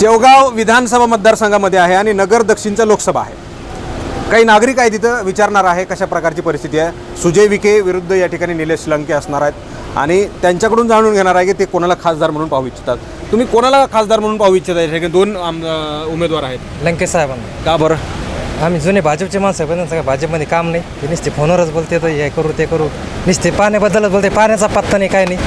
शेवगाव विधानसभा मतदारसंघामध्ये आहे आणि नगर दक्षिणचा लोकसभा आहे. काही नागरिक आहे तिथं विचारणार आहे कशा प्रकारची परिस्थिती आहे. सुजय विखे विरुद्ध या ठिकाणी निलेश लंके असणार आहेत. आणि त्यांच्याकडून जाणून घेणार आहे की ते कोणाला खासदार म्हणून पाहू इच्छितात. तुम्ही कोणाला खासदार म्हणून पाहू इच्छिता? या ठिकाणी दोन आम- उमेदवार आहेत. लंकेश साहेबांना. का बरं? आम्ही जुने भाजपचे माणसं आहे पण त्यांचं काय भाजपमध्ये काम नाही. ते नुसते फोनवरच बोलते तर हे करू ते करू. नुसते पाण्याबद्दलच बोलते पाण्याचा पत्ता नाही काय नाही.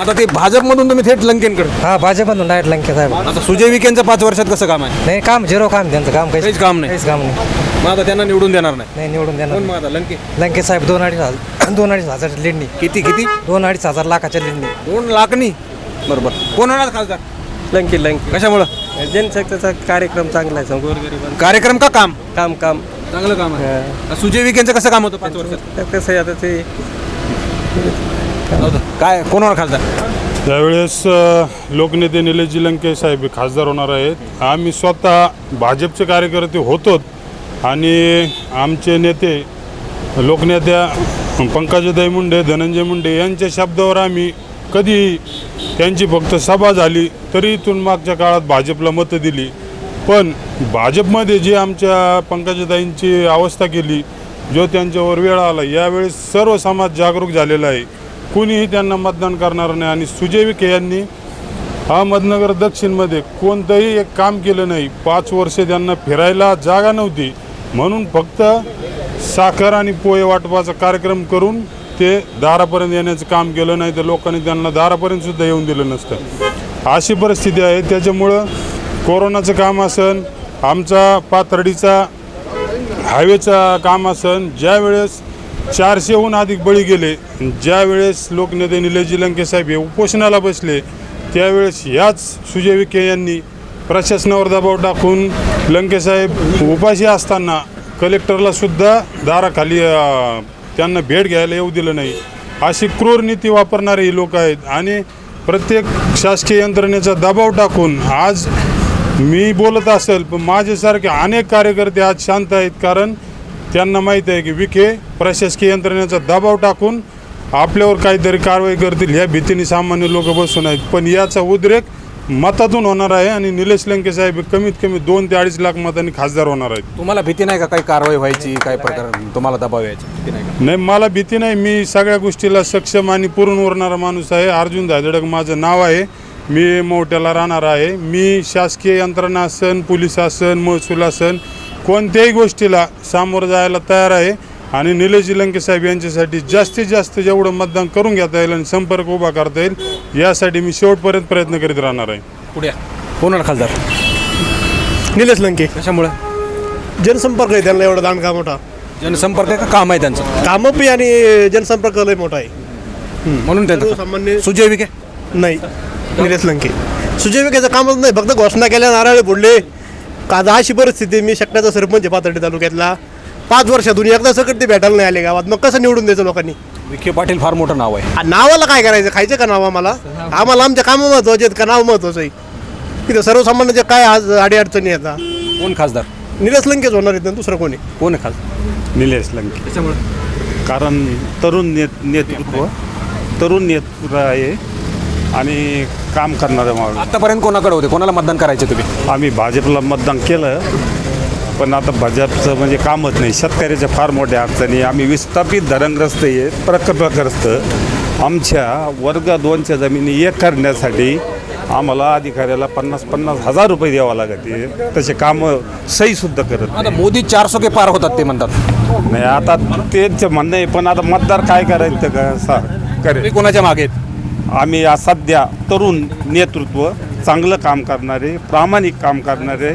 आता ते भाजपमधून तुम्ही थेट लंकेंकडे. हा भाजपमधून डायरेक्ट लंके साहेब आता सुजय विखेंचं पाच वर्षात कसं काम आहे? नाही काम झिरो काम त्यांचं काम काही काहीच काम नाही. काहीच काम नाही. मग आता त्यांना निवडून देणार नाही. नाही निवडून कोण देणार मग आता? लंके? लंके साहेब दोन अडीच हजार दोन अडीच हजारची लिडणी किती किती? दोन अडीच हजार लाखाच्या लिडणी दोन लाखनी बरोबर. कोण होणार खासदार? लंकी लंकी. कशामुळं? जनशक्तीचा कार्यक्रम चांगला आहे गोरगरीबांना कार्यक्रम का काम? काम काम. चांगलं काम आहे. सुजय विखेंचं कसं काम होतं पाच वर्षात? तर कसं आहे आता ते. काय कोण होणार खासदार त्यावेळेस अ, लोकनेते निलेशजी लंके साहेब खासदार होणार आहेत. आम्ही स्वतः भाजपचे कार्यकर्ते होतोच आणि आमचे नेते लोकनेत्या पंकजाताई मुंडे धनंजय मुंडे यांच्या शब्दावर आम्ही कधी त्यांची फक्त सभा झाली तरी इथून मागच्या काळात भाजपला मतं दिली. पण भाजपमध्ये जी आमच्या पंकजाताईंची अवस्था केली जो त्यांच्यावर वेळ आला यावेळेस सर्व समाज जागरूक झालेला आहे. कुणीही त्यांना मतदान करणार नाही. आणि सुजय विखे यांनी अहमदनगर दक्षिणमध्ये कोणतंही एक काम केलं नाही. पाच वर्षे त्यांना फिरायला जागा नव्हती. म्हणून फक्त साखर आणि पोहे वाटपाचा कार्यक्रम करून ते दारापर्यंत येण्याचं काम केलं नाही. तर लोकांनी त्यांना दारापर्यंत सुद्धा येऊन दिलं नसतं. अशी परिस्थिती आहे. त्याच्यामुळं कोरोनाचं काम असन आमचा पाथर्डीचा हायवेचं काम असन ज्या वेळेस चारशेहून अधिक बळी गेले. ज्यावेळेस लोकनेते निलेशजी लंके साहेब हे उपोषणाला बसले त्यावेळेस ह्याच सुजय विखे यांनी प्रशासनावर दबाव टाकून लंकेसाहेब उपाशी असताना कलेक्टरला सुद्धा दाराखाली त्यांना भेट घ्यायला येऊ दिलं नाही. अशी क्रूर नीती वापरणारे ही लोक आहेत आणि प्रत्येक शासकीय यंत्रणेचा दबाव टाकून आज मी बोलत असेल पण माझ्यासारखे अनेक कार्यकर्ते आज शांत आहेत. कारण त्यांना माहीत आहे की विखे प्रशासकीय यंत्रणेचा दबाव टाकून आपल्यावर काहीतरी कारवाई करतील ह्या भीतीने सामान्य लोक बसून आहेत. पण याचा उद्रेक मतातून होणार आहे आणि निलेश लंके साहेब कमीत कमी दोन ते अडीच लाख मतांनी खासदार होणार आहेत. तुम्हाला भीती नाही का काही कारवाई व्हायची काही प्रकार तुम्हाला दबाव यायची भीती नाही का? नाही मला भीती नाही. मी सगळ्या गोष्टीला सक्षम आणि पुरून उरणारा माणूस आहे. अर्जुन धायदडक माझं नाव आहे. मी मोठ्याला राहणार आहे. मी शासकीय यंत्रणा असन पोलीस असन महसूल असन कोणत्याही गोष्टीला सामोरं जायला तयार आहे. आणि निलेश लंके साहेब यांच्यासाठी जास्तीत जास्त जेवढं मतदान करून घेता येईल आणि संपर्क उभा करता येईल यासाठी मी शेवटपर्यंत प्रयत्न करीत राहणार आहे. पुढे कोण होणार खासदार? निलेश लंके. कशामुळे? जनसंपर्क आहे त्यांना एवढा दांडगा मोठा. जनसंपर्क का काम आहे त्यांचं? कामं बी आणि जनसंपर्क लय मोठा आहे. म्हणून त्यांचं सर्वसामान्य सुजय विखे? नाही निलेश लंके. सुजय विखेचं कामच नाही फक्त घोषणा केल्या नारळ फोडले का आता अशी परिस्थिती मी शकण्याचा सरपंच आहे पाथर्डी तालुक्यातला. पाच वर्षातून एकदा सकट ते भेटायला नाही आले गावात. मग कसं निवडून द्यायचं लोकांनी? विखे पाटील फार मोठं नाव आहे. आ, नावाला काय करायचं? खायचं का नाव आम्हाला? आम्हाला आमच्या कामं महत्त्वाचे आहेत का? नाव महत्वाचं आहे. इथं सर्वसामान्यांच्या काय आज अडीअडचणी येतात कोण खासदार? निलेश लंकेच होणार आहेत ना दुसरं कोणी कोण आहे खासदार? निलेश लंके. त्याच्यामुळे कारण तरुण नेत नेतृत्व तरुण नेतृत्व आहे. आणि काम करणारं माणूस. आतापर्यंत कोणाकडे होते? कोणाला मतदान करायचे तुम्ही? आम्ही भाजपला मतदान केलं पण आता भाजपचं म्हणजे कामच नाही. शेतकऱ्याच्या फार मोठ्या अडचणी. आम्ही विस्थापित धरणग्रस्त आहे प्रकल्पग्रस्त. आमच्या वर्ग दोनच्या जमिनी एक करण्यासाठी आम्हाला अधिकाऱ्याला पन्नास पन्नास हजार रुपये द्यावा लागते तसे कामं सहीसुद्धा करत आता मोदी चारसो के पार होतात ते म्हणतात. नाही आता तेच म्हणणं आहे पण आता मतदार काय करायचं का? सा करेल तुम्ही कोणाच्या मागे आहेत? आम्ही आज सध्या तरुण नेतृत्व चांगलं काम करणारे प्रामाणिक काम करणारे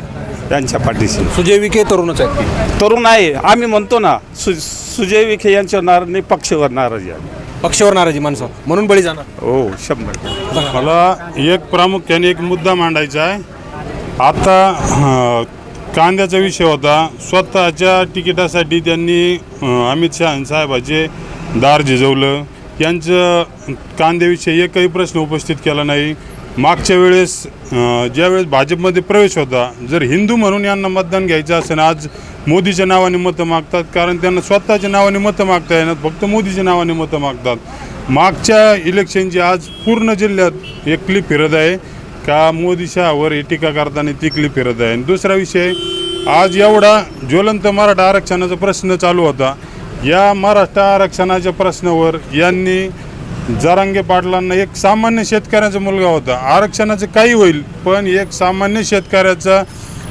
त्यांच्या पाठीशी. सुजय विखे तरुणच आहेत तरुण आहे. आम्ही म्हणतो ना सु सुजय विखे यांच्यावर नाराज नाही पक्षावर नाराज आहे. पक्षावर नाराजी माणसं. म्हणून बळी जाणार. हो शंभर मला एक प्रामुख्याने एक मुद्दा मांडायचा आहे. आता कांद्याचा विषय होता. स्वतःच्या तिकिटासाठी त्यांनी अमित शहा साहेबाचे दार झिजवलं. यांचं कांद्याविषयी एकही प्रश्न उपस्थित केला नाही. मागच्या वेळेस ज्यावेळेस भाजपमध्ये प्रवेश होता जर हिंदू म्हणून यांना मतदान घ्यायचं असेल आज मोदीच्या नावाने मतं मागतात कारण त्यांना स्वतःच्या नावाने मतं मागता येणार फक्त मोदीच्या नावाने मतं मागतात. मागच्या इलेक्शनची आज पूर्ण जिल्ह्यात एक क्लिप फिरत आहे. का मोदी शहावर ही टीका करताना ती क्लिप फिरत आहे. आणि दुसरा विषय आज एवढा ज्वलंत मराठा आरक्षणाचा प्रश्न चालू होता. या महाराष्ट्र आरक्षणाच्या प्रश्नावर यांनी जरांगे पाटलांना एक सामान्य शेतकऱ्याचा मुलगा होता. आरक्षणाचं काही होईल पण एक सामान्य शेतकऱ्याचा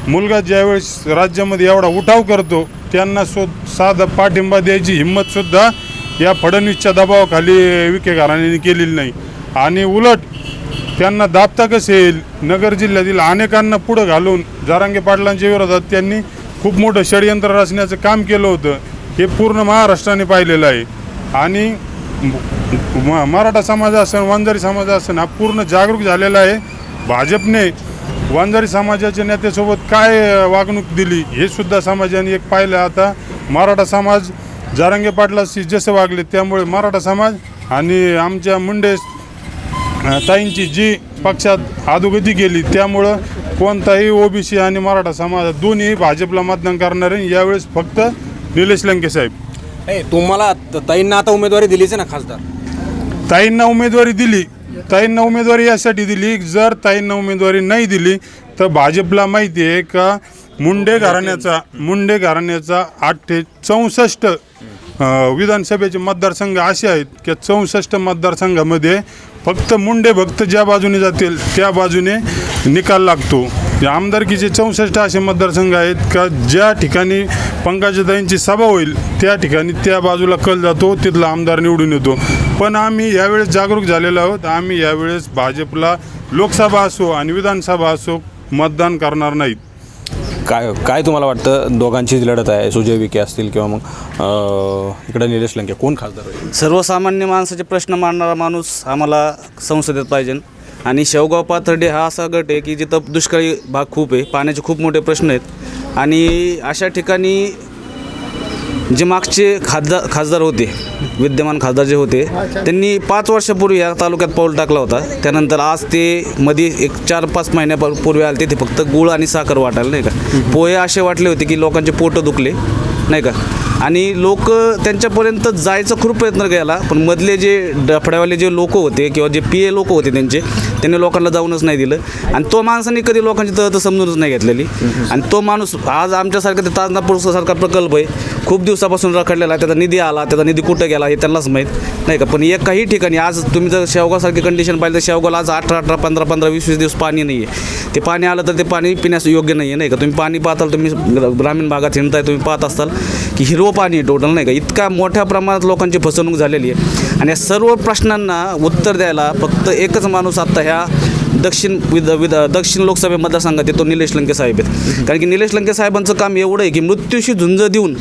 मुलगा ज्यावेळेस राज्यामध्ये एवढा उठाव करतो त्यांना सो साधा पाठिंबा द्यायची हिंमतसुद्धा या फडणवीसच्या दबावाखाली विखे घराण्याने केलेली नाही. आणि उलट त्यांना दाबता कसं येईल? नगर जिल्ह्यातील अनेकांना पुढं घालून जारांगे पाटलांच्या विरोधात त्यांनी खूप मोठं षडयंत्र रचण्याचं काम केलं होतं. हे पूर्ण महाराष्ट्राने पाहिलेलं आहे. आणि म- मराठा समाज असेल वंजारी समाज असेल हा पूर्ण जागरूक झालेला आहे. भाजपने वंजारी समाजाच्या नेत्यासोबत काय वागणूक दिली हे सुद्धा समाजाने एक पाहिलं. आता मराठा समाज जारंगे पाटलाशी जसे वागले त्यामुळे मराठा समाज आणि आमच्या मुंडे ताईंची जी पक्षात अधोगती गेली त्यामुळं कोणताही ओबीसी आणि मराठा समाज दोन्ही भाजपला मतदान करणार आहे यावेळेस फक्त निलेश लंके साहेब. ए, तुम्हाला त- ताईंना आता उमेदवारी दिलीच आहे ना खासदार? ताईंना उमेदवारी दिली. ताईंना उमेदवारी यासाठी दिली. जर ताईंना उमेदवारी नाही दिली तर भाजपला माहिती आहे का मुंडे घराण्याचा मुंडे घराण्याचा आठशे चौसष्ट अं, विधानसभेचे मतदारसंघ असे आहेत की चौसष्ट मतदारसंघामध्ये फक्त मुंडे भक्त ज्या बाजूने जातील त्या बाजूने निकाल लागतो. आमदारकीचे चौसष्ट असे मतदारसंघ आहेत का ज्या ठिकाणी पंकजाताईंची सभा होईल त्या ठिकाणी त्या बाजूला कल जातो तिथला आमदार निवडून येतो. पण आम्ही यावेळेस जागरूक झालेलो आहोत. आम्ही यावेळेस भाजपला लोकसभा असो आणि विधानसभा असो मतदान करणार नाहीत. काय काय तुम्हाला वाटतं? दोघांचीच लढत आहे. सुजय विखे असतील किंवा मग अ, इकडे निलेश लंके. कोण खासदार सर्वसामान्य माणसाचे प्रश्न मांडणारा माणूस आम्हाला संसदेत पाहिजे. आणि शेवगाव पाथर्डे हा असा गट आहे की जिथं दुष्काळी भाग खूप आहे पाण्याचे खूप मोठे प्रश्न आहेत. आणि अशा ठिकाणी जे मागचे खासदार खासदार होते विद्यमान खासदार जे होते त्यांनी पाच वर्षापूर्वी या तालुक्यात पाऊल टाकला होता. त्यानंतर आज ते मध्ये एक चार पाच महिन्यापूर्वी आले ते फक्त गुळ आणि साखर वाटायला नाही का? पोहे असे वाटले होते की लोकांचे पोटं दुखले नाही का? आणि लोक त्यांच्यापर्यंत जायचा खूप प्रयत्न केला पण मधले जे डफड्यावाले जे लोक होते किंवा जे पी ए लोक होते त्यांचे त्यांनी लोकांना जाऊनच नाही दिलं. आणि तो माणसाने कधी लोकांची तहत समजूनच नाही घेतलेली. आणि तो माणूस आज आमच्यासारखं ते ताजनापूरसारखा प्रकल्प आहे खूप दिवसापासून रखडलेला आहे त्याचा निधी आला त्याचा निधी कुठं गेला हे त्यांनाच माहीत नाही का? पण एकाही ठिकाणी आज तुम्ही जर शेवगावसारखी कंडिशन पाहिलं तर शेवगावला आज अठरा अठरा पंधरा पंधरा वीस वीस दिवस पाणी नाही आहे ते पाणी आलं तर ते पाणी पिण्यास योग्य नाही आहे नाही का? तुम्ही पाणी पाहताल तुम्ही ग्रामीण भागात हिंडताय तुम्ही पाहत असाल की हिरवं पाणी आहे टोटल नाही का इतका मोठ्या प्रमाणात लोकांची फसवणूक झालेली आहे. आणि या सर्व प्रश्नांना उत्तर द्यायला फक्त एकच माणूस आत्ता ह्या दक्षिण विद विद दक्षिण लोकसभेमधला मतदारसंघात येतो तो निलेश लंके साहेब आहेत. कारण की निलेश लंके साहेबांचं काम एवढं आहे की मृत्यूशी झुंज देऊन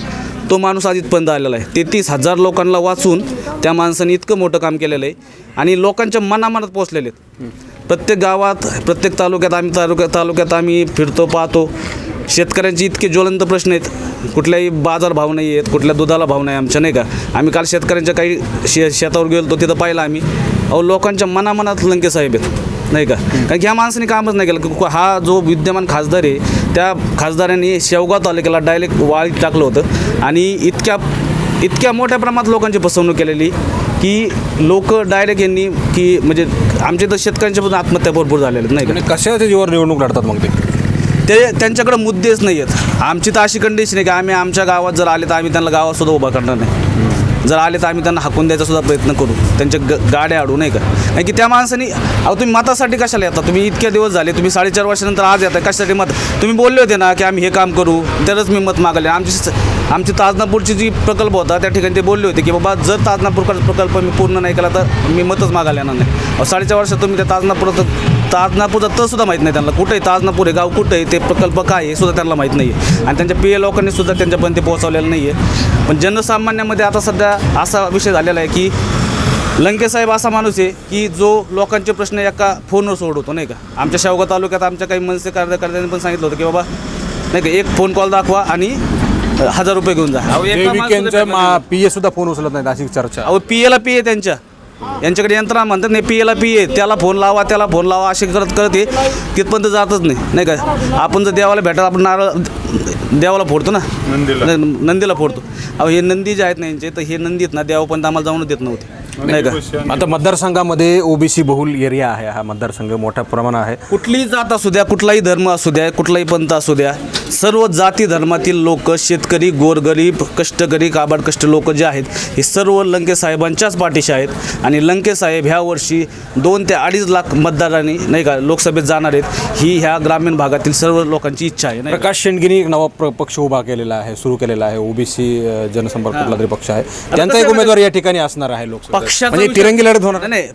तो माणूस आज इथपर्यंत आलेला आहे. तेहतीस हजार लोकांना वाचून त्या माणसाने इतकं मोठं काम केलेलं आहे आणि लोकांच्या मनामनात पोचलेले आहेत. प्रत्येक गावात प्रत्येक तालुक्यात आम्ही तालुक्यात तालुक्यात आम्ही फिरतो पाहतो. शेतकऱ्यांचे इतके ज्वलंत प्रश्न आहेत. कुठल्याही बाजार भाव नाही आहेत कुठल्या दुधाला भाव नाही आमच्या नाही का? आम्ही काल शेतकऱ्यांच्या काही शे शेतावर गेलो तिथं पाहिलं आम्ही. अहो लोकांच्या मनामनात लंके साहेब आहेत नाही का? कारण की ह्या माणसाने कामच नाही केलं. की हा जो विद्यमान खासदार आहे त्या खासदारांनी शेवगाव तालुक्याला डायरेक्ट वाळीत टाकलं होतं. आणि इतक्या इतक्या मोठ्या प्रमाणात लोकांची फसवणूक केलेली की लोक डायरेक्ट यांनी की म्हणजे आमच्या तर शेतकऱ्यांच्या पण आत्महत्या भरपूर झालेल्या आहेत नाही का? कशाच्या जीवर निवडणूक लढतात मग ते? ते त्यांच्याकडे मुद्देच नाही आहेत. आमची तर अशी कंडिशन आहे की आम्ही आमच्या गावात जर आले तर आम्ही त्यांना गावातसुद्धा उभा करणार नाही. जर आले तर आम्ही त्यांना हाकून द्यायचा सुद्धा प्रयत्न करू. त्यांच्या ग गाड्या अडू नाही का? कारण की त्या माणसाने अहो तुम्ही मतासाठी कशाला येता? तुम्ही इतक्या दिवस झाले तुम्ही साडेचार वर्षानंतर आज येता कशासाठी मत? तुम्ही बोलले होते ना की आम्ही हे काम करू तरच मी मत मागले आमची आमची ताजनापूरची जी प्रकल्प होता त्या ठिकाणी ते बोलले होते की बाबा जर ताजनापूर प्रकल्प मी पूर्ण नाही केला तर मी मतच मागायला येणार नाही. अहो, साडेचार वर्षात तुम्ही त्या ताजनापुरात ताजनापूरचा तर सुद्धा माहीत नाही त्यांना. कुठे आहे? ताजनापूर आहे गाव कुठं आहे? ते प्रकल्प काय आहे? हे सुद्धा त्यांना माहीत नाही आहे आणि त्यांच्या पी ए लोकांनी सुद्धा त्यांच्यापर्यंत ते पोहोचवलेलं नाही आहे पण जनसामान्यामध्ये आता सध्या असा विषय झालेला आहे की लंके साहेब असा माणूस आहे की जो लोकांचे प्रश्न एका फोनवर सोडवतो नाही का? आमच्या शेवगाव तालुक्यात आमच्या काही मनसे कार्यकर्त्यांनी पण सांगितलं होतं की बाबा नाही का एक फोन कॉल दाखवा आणि हजार रुपये घेऊन जा. अहो, एका माणसाला विकेंडचे भेटला पी ए सुद्धा फोन उचलत नाहीत अशी चर्चा. अहो पी एला पी ए त्यांच्या. यांच्याकडे यंत्रणा म्हणतात नाही पी एला पी ए त्याला फोन लावा त्याला फोन लावा असे करत करत हे तिथपर्यंत जातच नाही नाही का? आपण जर देवाला भेटायला आपण नारळ देवाला फोडतो ना? नंदीला. न- नंदीला फोडतो. अहो हे नंदी जे आहेत ना यांचे तर हे नंदी आहेत ना देवापर्यंत आम्हाला जाऊन देत नव्हते नाही का? आता मतदारसंघामध्ये ओबीसी बहुल एरिया आहे हा मतदारसंघ मोठ्या प्रमाणात आहे. कुठलीही जात असू द्या कुठलाही धर्म असू द्या कुठलाही पंथ असू द्या सर्व जाती धर्मातील लोक शेतकरी गोरगरीब कष्टकरी काबाड कष्ट लोक जे आहेत हे सर्व लंके साहेबांच्याच पाठीशी आहेत. आणि लंके साहेब ह्या वर्षी दोन ते अडीच लाख मतदारांनी नाही का लोकसभेत जाणार आहेत ही ह्या ग्रामीण भागातील सर्व लोकांची इच्छा आहे नाही? प्रकाश शेंडगिनी एक नवा प्र- पक्ष उभा केलेला आहे सुरू केलेला आहे. ओबीसी जनसंपर्क कुठला तरी पक्ष आहे. त्यांचा एक उमेदवार या ठिकाणी असणार आहे लोकसभा पक्षाचा म्हणजे विचार- तिरंगी लढत होणार. नाही नाही.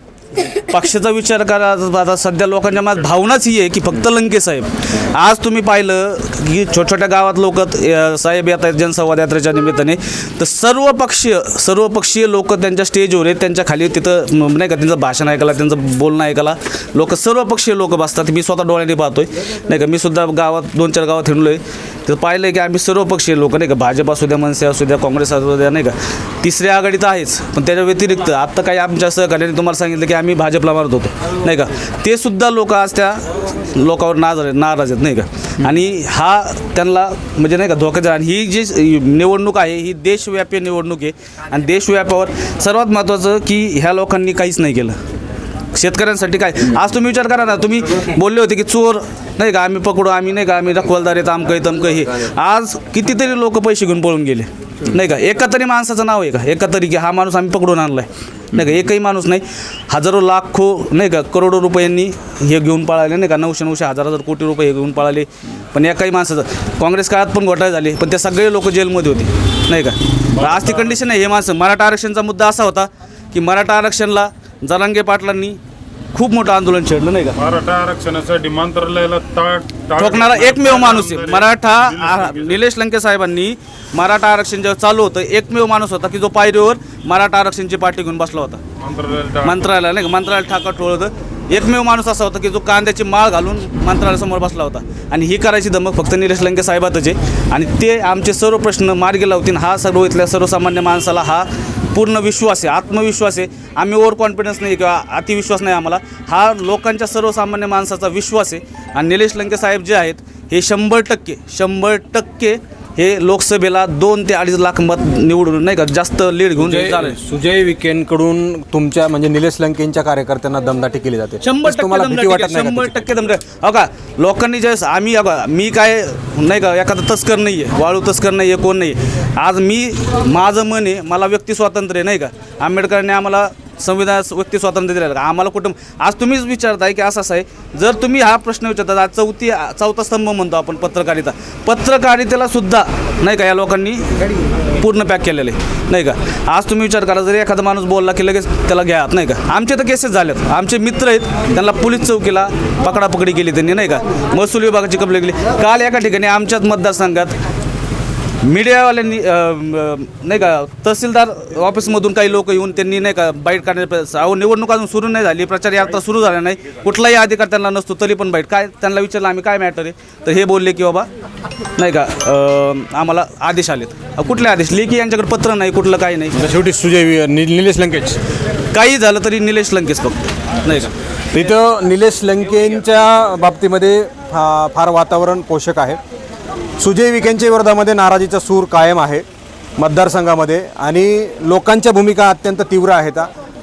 पक्षाचा विचार करा. आता सध्या लोकांच्या मनात भावनाच ही आहे की फक्त लंके साहेब. आज तुम्ही पाहिलं की छोट्या छोट्या गावात लोक साहेब येत आहेत जनसंवाद यात्रेच्या निमित्ताने. तर सर्व पक्षीय सर्व पक्षीय लोक त्यांच्या स्टेजवर आहेत त्यांच्या खाली तिथं नाही का त्यांचं भाषण ऐकायला त्यांचं बोलणं ऐकायला. लोक सर्व पक्षीय लोक बसतात. मी स्वतः डोळ्याने पाहतोय. नाही का मी सुद्धा गावात दोन चार गावात हिंडलो आहे तर पाहिलं की आम्ही सर्व पक्षीय लोक नाही का भाजप असू द्या मनसे असू द्या काँग्रेस असू द्या नाही का. तिसऱ्या तर आहेच. पण त्याच्या व्यतिरिक्त आत्ता काही आमच्या सहकार्याने तुम्हाला सांगितलं की आम्ही आम्ही भाजपला मारत होतो. नाही का? ते सुद्धा लोक आज त्या लोकांवर नाराज नाराज आहेत नाही का? आणि हा त्यांना म्हणजे नाही का धोक्याचा आणि ही जी निवडणूक आहे ही देशव्यापी निवडणूक आहे. आणि देशव्यापावर सर्वात महत्त्वाचं की ह्या लोकांनी काहीच नाही केलं. शेतकऱ्यांसाठी काय? आज तुम्ही विचार करा ना. तुम्ही बोलले होते की चोर नाही का? आम्ही पकडू आम्ही नाही का? आम्ही रखवालदार आहेत आमकं तमकं हे आज कितीतरी लोक पैसे घेऊन पळून गेले. नाही का? एका तरी माणसाचं नाव आहे का? एका तरी की हा माणूस आम्ही पकडून आणलाय. नाही का? एकही माणूस नाही. हजारो लाखो नाही का करोडो रुपयांनी हे घेऊन पळाले नाही का? नऊशे नऊशे हजार हजार कोटी रुपये हे घेऊन पळाले. पण एकाही माणसाचं काँग्रेस काळात पण घोटाळे झाले पण ते सगळे लोक जेलमध्ये होते नाही का? आज ती कंडिशन आहे हे माणसं मराठा आरक्षणचा मुद्दा असा होता की मराठा आरक्षणला जरांगे पाटलांनी खूप मोठं आंदोलन छेडलं नाही का? मराठा आरक्षणासाठी मंत्रालयाला ताट ताट- ठोकणारा एकमेव माणूस आहे. मराठा आ- निलेश लंके साहेबांनी मराठा आरक्षण जेव्हा चालू होतं एकमेव माणूस होता की जो पायरीवर मराठा आरक्षणची पाठी घेऊन बसला होता. मंत्रालयाला ताट- मंत्रालय नाही का? मंत्रालय ठाका ठोळ होतं. एकमेव माणूस असा होता की जो कांद्याची माळ घालून मंत्रालयासमोर बसला होता. आणि ही करायची धमक फक्त निलेश लंके साहेबातच आहे. आणि ते आमचे सर्व प्रश्न मार्गी लावतील. हा सर्व इथल्या सर्वसामान्य माणसाला हा पूर्ण विश्वास आहे आत्मविश्वास आहे. आम्ही ओव्हर कॉन्फिडन्स नाही किंवा अतिविश्वास नाही आम्हाला. हा लोकांच्या सर्वसामान्य माणसाचा विश्वास आहे. आणि निलेश लंके साहेब जे आहेत हे शंभर टक्के शंभर टक्के हे लोकसभेला दोन ते अडीच लाख मत निवडून नाही का जास्त लीड घेऊन सुजय विकेंकडून तुमच्या म्हणजे निलेश लंकेंच्या कार्यकर्त्यांना दमदाटी केली जाते. शंभर टक्के शंभर टक्के दमदाटी. हो का लोकांनी ज्यावेळेस आम्ही मी काय नाही का एखादा तस्कर नाही आहे वाळू तस्कर नाही आहे कोण नाही आज मी माझं मन आहे मला व्यक्ती स्वातंत्र्य नाही का. आंबेडकरांनी आम्हाला संविधान व्यक्ती स्वातंत्र्य दिलेलं का आम्हाला कुटुंब आज तुम्हीच विचारताय की असं असं आहे. जर तुम्ही हा प्रश्न विचारता आज चौथी चौथा स्तंभ म्हणतो आपण पत्रकारिता. पत्रकारितेला सुद्धा नाही का या लोकांनी पूर्ण पॅक केलेलं आहे. नाही का? आज तुम्ही विचार करा जरी एखादा माणूस बोलला की लगेच त्याला घ्या नाही का? आमचे तर केसेस झालेत. आमचे मित्र आहेत त्यांना पोलीस चौकीला पकडापकडी केली त्यांनी नाही का? महसूल विभागाची कपले गेली काल एका ठिकाणी आमच्याच मतदारसंघात मीडियावाल्यांनी नाही का तहसीलदार ऑफिसमधून काही लोक येऊन त्यांनी नाही का बाईट काढण्याचा अहो निवडणूक अजून सुरू नाही झाली प्रचार यात्रा सुरू झाला नाही. कुठलाही अधिकार त्यांना नसतो तरी पण बाईट. काय त्यांना विचारलं आम्ही काय मॅटर आहे? तर हे बोलले की बाबा नाही का आम्हाला आदेश आलेत. कुठले आदेश? लेखी यांच्याकडे पत्र नाही कुठलं काही नाही. तर शेवटी सुजय निलेश लंकेच काही झालं तरी निलेश लंकेश फक्त नाही का. तिथं निलेश लंकेंच्या बाबतीमध्ये फा- फार वातावरण पोषक आहे. सुजय विखेंच्या विरोधामध्ये नाराजीचा सूर कायम आहे मतदारसंघामध्ये आणि लोकांच्या भूमिका अत्यंत तीव्र आहेत.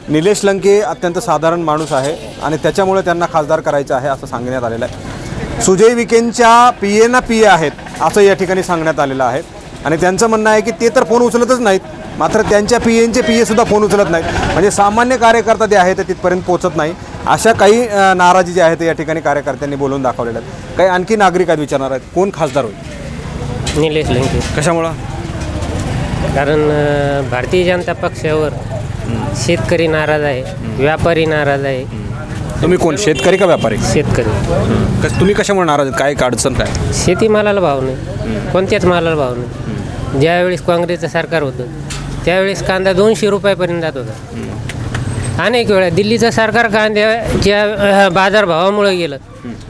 निलेश लंके अत्यंत साधारण माणूस आहे आणि त्याच्यामुळे त्यांना खासदार करायचं आहे असं सांगण्यात आलेलं आहे. सुजय विखेंच्या पी ए ना पी ए आहेत असं या ठिकाणी सांगण्यात आलेलं आहे. आणि त्यांचं म्हणणं आहे की ते तर फोन उचलतच नाहीत. मात्र त्यांच्या पी एनचे पी एसुद्धा फोन उचलत नाहीत. म्हणजे सामान्य कार्यकर्ता जे आहे ते तिथपर्यंत पोचत नाही. अशा काही नाराजी ज्या आहेत ते या ठिकाणी कार्यकर्त्यांनी बोलवून दाखवलेल्या आहेत. काही आणखी नागरिक आहेत विचारणार आहेत कोण खासदार होईल? निलेश लंके. कशामुळं? कारण भारतीय जनता पक्षावर शेतकरी नाराज आहे व्यापारी नाराज आहे. तुम्ही कोण शेतकरी का व्यापारी? शेतकरी. कस- तुम्ही कशामुळे नाराज आहेत? काय अडचण काय? शेतीमालाला भाव नाही. कोणत्याच मालाला भाव नाही. ज्यावेळेस काँग्रेसचं सरकार होतं त्यावेळेस कांदा दोनशे रुपयापर्यंत जात होता. अनेक वेळा दिल्लीचं सरकार कांद्याच्या बाजारभावामुळे गेलं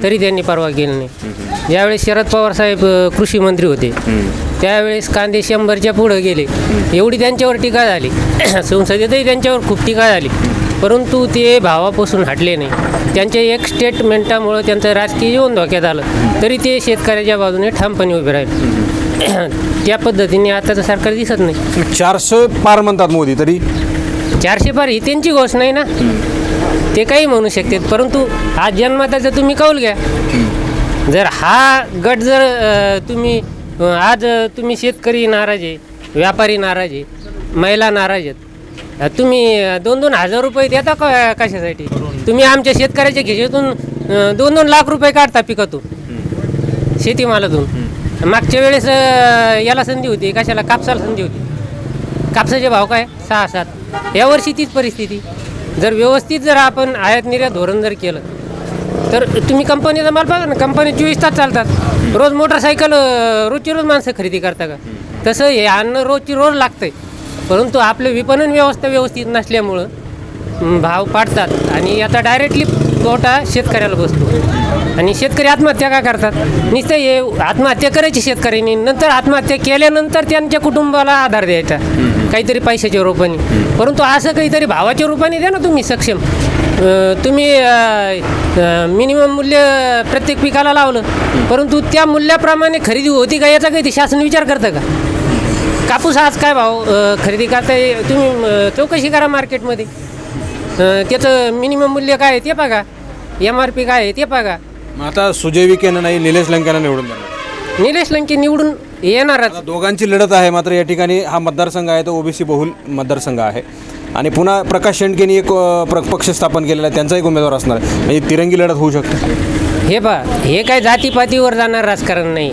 तरी त्यांनी परवा केली नाही. ज्यावेळेस शरद पवार साहेब कृषी मंत्री होते. त्यावेळेस कांदे शंभरच्या पुढं गेले. एवढी त्यांच्यावर टीका झाली. संसदेतही त्यांच्यावर खूप टीका झाली. परंतु ते भावापासून हटले नाही. त्यांच्या एक स्टेटमेंटामुळं त्यांचं राजकीय जीवन धोक्यात आलं. तरी ते शेतकऱ्याच्या बाजूने ठामपणे उभे राहिले. त्या पद्धतीने आताचं सरकार दिसत नाही. चारशे पार म्हणतात मोदी तरी. चारशे पार ही त्यांची घोषणा आहे ना. ते काही म्हणू शकतात परंतु आज जन्मताचा तुम्ही कौल घ्या. जर हा गट जर अ, तुम्ही अ, आज अ, तुम्ही शेतकरी नाराज आहे व्यापारी नाराज आहे महिला नाराज आहेत अ, तुम्ही अ, दोन दोन हजार रुपये देता का कशासाठी? तुम्ही आमच्या शेतकऱ्याच्या खिशातून अ, दोन दोन लाख रुपये काढता पिकातून शेतीमालातून. मागच्या वेळेस अ, याला संधी होती कशाला? कापसाला संधी होती. कापसाचे भाव काय? सहा सात. यावर्षी तीच परिस्थिती. जर व्यवस्थित जर आपण आयात निर्यात धोरण जर केलं तर तुम्ही कंपनीचा माल पाहा ना. कंपनी चोवीस तास चालतात. रोज मोटरसायकल रोजची रोज माणसं खरेदी करता का? तसं हे अन्न रोजची रोज लागतं आहे परंतु आपलं विपणन व्यवस्था व्यवस्थित नसल्यामुळं भाव पाडतात. आणि आता डायरेक्टली तोटा शेतकऱ्याला बसतो. आणि शेतकरी आत्महत्या का करतात? नुसतं हे आत्महत्या करायची शेतकऱ्यांनी नंतर आत्महत्या केल्यानंतर त्यांच्या कुटुंबाला आधार द्यायचा. काहीतरी पैशाच्या रूपाने. परंतु असं काहीतरी भावाच्या रूपाने द्या ना तुम्ही सक्षम. तुम्ही मिनिमम मूल्य प्रत्येक पिकाला लावलं. परंतु त्या मूल्याप्रमाणे खरेदी होती का याचा काही ते शासन विचार करतं का? कापूस आज काय भाव खरेदी करताय? तुम्ही चौकशी करा मार्केटमध्ये अं, त्याचं मिनिमम मूल्य काय आहे ते बघा. एम आर पी काय आहे ते बघा. मग आता सुजय विखेनं नाही निलेश लंकेनं निवडून देणार. निलेश लंके निवडून येणारच. आता दोघांची लढत आहे मात्र या ठिकाणी हा मतदारसंघ आहे तो ओबीसी बहुल मतदारसंघ आहे. आणि पुन्हा प्रकाश शेंडकेनी एक अ, प्र- पक्ष स्थापन केलेला आहे त्यांचा एक उमेदवार असणार आहे. म्हणजे तिरंगी लढत होऊ शकते. हे पा हे काय जातीपातीवर जाणार राजकारण नाही.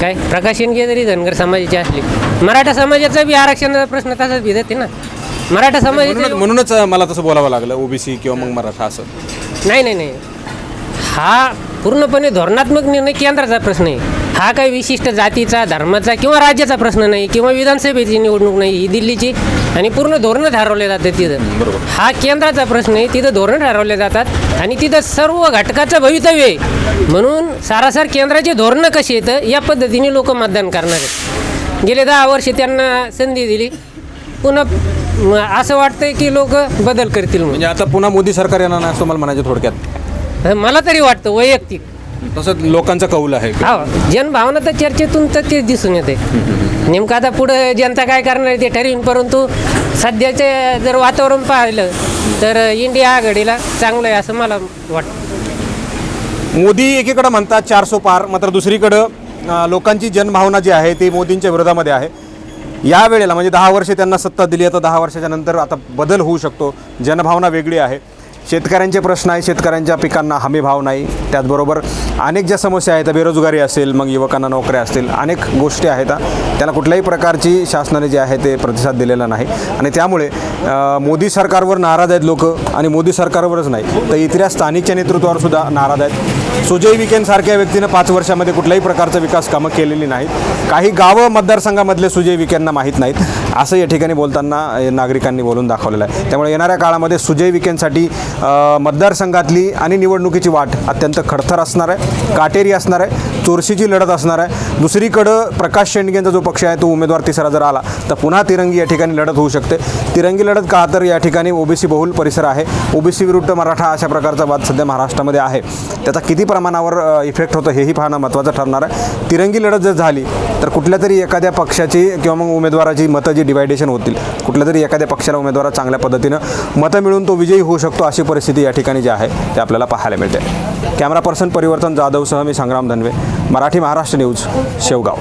काय? प्रकाश शेंडके जरी धनगर समाजाचे असले मराठा समाजाचा बी आरक्षणाचा प्रश्न तसाच भिजत ना. मराठा समाजाचा म्हणूनच मला तसं बोलावं लागलं ओबीसी किंवा मग मराठा असं. नाही नाही नाही. हा पूर्णपणे धोरणात्मक निर्णय केंद्राचा प्रश्न आहे. हा काही विशिष्ट जातीचा धर्माचा किंवा राज्याचा प्रश्न नाही किंवा विधानसभेची निवडणूक नाही ही दिल्लीची आणि पूर्ण धोरणं ठरवले जातात तिथं. हा केंद्राचा प्रश्न आहे तिथं धोरणं ठरवले जातात आणि तिथं सर्व घटकाचं भवितव्य आहे. म्हणून सारासार केंद्राचे धोरणं कशी येतं या पद्धतीने लोक मतदान करणार आहेत. गेले दहा वर्षे त्यांना संधी दिली. पुन्हा असं वाटतंय की लोक बदल करतील म्हणून. म्हणजे आता पुन्हा मोदी सरकार येणार नाही असं तुम्हाला म्हणायचं थोडक्यात? मला तरी वाटतं वैयक्तिक. तसंच लोकांचा कौल आहे. हा जनभावना तर चर्चेतून तर ते दिसून येते नेमकं आता पुढं जनता काय करणार आहे ते ठरवीन परंतु सध्याचे जर वातावरण पाहिलं तर इंडिया आघाडीला चांगलं आहे असं मला वाटतं. मोदी एकीकडे म्हणतात चारसो पार मात्र दुसरीकडं अ, लोकांची जनभावना जी आहे ती मोदींच्या विरोधामध्ये आहे. या वेळेला म्हणजे दहा वर्षे त्यांना सत्ता दिली आता दहा वर्षाच्या नंतर आता बदल होऊ शकतो. जनभावना वेगळी आहे. शेतकऱ्यांचे प्रश्न आहे शेतकऱ्यांच्या पिकांना हमी भाव नाही. त्याचबरोबर अनेक ज्या समस्या आहेत बेरोजगारी असेल मग युवकांना नोकऱ्या असतील अनेक गोष्टी आहेत त्याला कुठल्याही प्रकारची शासनाने जे आहे ते प्रतिसाद दिलेला नाही. आणि त्यामुळे मोदी सरकारवर नाराज आहेत लोक आणि मोदी सरकारवरच नाही. तर इथल्या स्थानिकच्या नेतृत्वावर सुद्धा नाराज आहेत. सुजय विकेनसारख्या व्यक्तीनं पाच वर्षामध्ये कुठल्याही प्रकारचं विकास कामं केलेली नाहीत. काही गावं मतदारसंघामधले सुजय विकेंना माहीत नाहीत. असं या ठिकाणी बोलताना नागरिकांनी बोलून दाखवलेलं आहे. त्यामुळे येणाऱ्या काळामध्ये सुजय विखेंसाठी मतदारसंघातली आणि निवडणुकीची वाट अत्यंत खडतर असणार आहे काटेरी असणार आहे. चोरशीची लढत असणार आहे. दुसरीकडं प्रकाश शेंडगेंचा जो पक्ष आहे तो उमेदवार तिसरा जर आला तर पुन्हा तिरंगी या ठिकाणी लढत होऊ शकते. तिरंगी लढत का तर या ठिकाणी ओबीसी बहुल परिसर आहे. ओबीसी विरुद्ध मराठा अशा प्रकारचा वाद सध्या महाराष्ट्रामध्ये आहे. त्याचा किती प्रमाणावर इफेक्ट होतो हेही पाहणं महत्त्वाचं ठरणार आहे. तिरंगी लढत जर झाली तर कुठल्या तरी एखाद्या पक्षाची किंवा मग उमेदवाराची मतं जी डिवायडेशन होतील कुठल्या तरी एखाद्या पक्षाला उमेदवार चांगल्या पद्धतीनं मतं मिळून तो विजयी होऊ शकतो अशी परिस्थिती या ठिकाणी जी आहे ते आपल्याला पाहायला मिळते. कॅमेरा पर्सन परिवर्तन जाधवसह मी संग्राम धनवे. मराठी महाराष्ट्र न्यूज शेवगाव.